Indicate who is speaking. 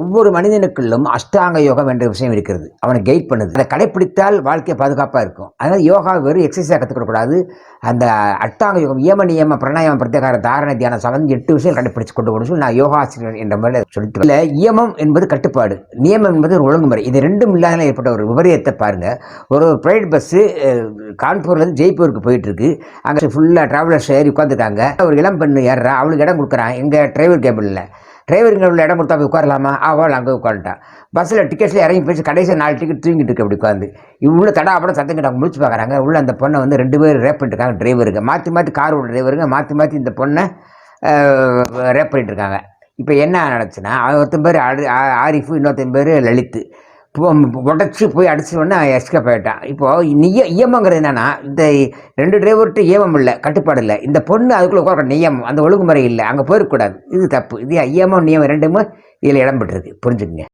Speaker 1: ஒவ்வொரு மனிதனுக்குள்ளும் அஷ்டாங்க யோகம் என்ற விஷயம் இருக்கிறது. அவனை கைட் பண்ணுது. அதை கடைப்பிடித்தால் வாழ்க்கை பாதுகாப்பாக இருக்கும். அதனால் யோகா வெறும் எக்ஸசைஸாக கற்றுக்கூடாது அந்த அஷ்டாங்க யோகம் ஏம நியம பிரணாயம பிரத்யகார தாரண தியானம் சம்பந்தம் எட்டு விஷயம் கடைப்பிடிச்சு கொண்டு போகணும் சொல்லி நான் யோகா ஆசிரியர் என்ற மாதிரி சொல்லிட்டு இல்லை இயமம் என்பது கட்டுப்பாடு. நியமம் என்பது ஒரு ஒழுங்குமுறை. இது ரெண்டும் இல்லாத ஏற்பட்ட ஒரு விபரீதத்தை பாருங்கள் ஒரு ப்ரைவேட் பஸ்ஸு கான்பூர்லேருந்து ஜெய்ப்பூருக்கு போயிட்டுருக்கு அங்கே ஃபுல்லாக ட்ராவலர்ஸ் ஏறி உட்காந்துருக்காங்க ஒரு இளம் பெண்ணு ஏறுறா. அவளுக்கு இடம் கொடுக்குறான். எங்கள் டிரைவர் கேபிளில் டிரைவருங்க உள்ள இடம் கொடுத்தா போய் உட்காரலாமா? அவள் அங்கே உட்காந்துட்டான் பஸ்ஸில் டிக்கெட்ஸில் இறங்கி போயிடுச்சு கடைசியாக நாலு டிக்கெட் தூங்கிட்டு இருக்கு அப்படி உட்காந்து இவ்வளோ தடா அப்புறம் சத்தம் கிட்ட முடிச்சு பார்க்குறாங்க உள்ள அந்த பொண்ணை வந்து ரெண்டு பேர் ரேப் பண்ணிட்டுருக்காங்க டிரைவருங்க மாற்றி மாற்றி கார் ஓட டிரைவருங்க மாற்றி மாற்றி இந்த பொண்ணை ரேப் பண்ணிட்டு இருக்காங்க இப்போ என்ன நடந்துச்சுன்னா ஒருத்தன் பேர் ஆரி ஆரிஃபு இன்னொருத்தன் பேர் லலித்து. உடச்சி போய் அடிச்சவொடனே எஸ்கேப் ஆகிட்டான் இப்போது நிய இயமங்கிறது என்னென்னா இந்த ரெண்டு டிரைவர்கிட்ட இயமம் இல்லை கட்டுப்பாடு இல்லை. இந்த பொண்ணு அதுக்குள்ளே உட்கார நியமம் அந்த ஒழுங்குமுறை இல்லை. அங்கே போயிருக்கக்கூடாது. இது தப்பு. இது இயமம் நியமம் ரெண்டுமே இதில் இடம்பெற்றிருக்கு புரிஞ்சுக்குங்க.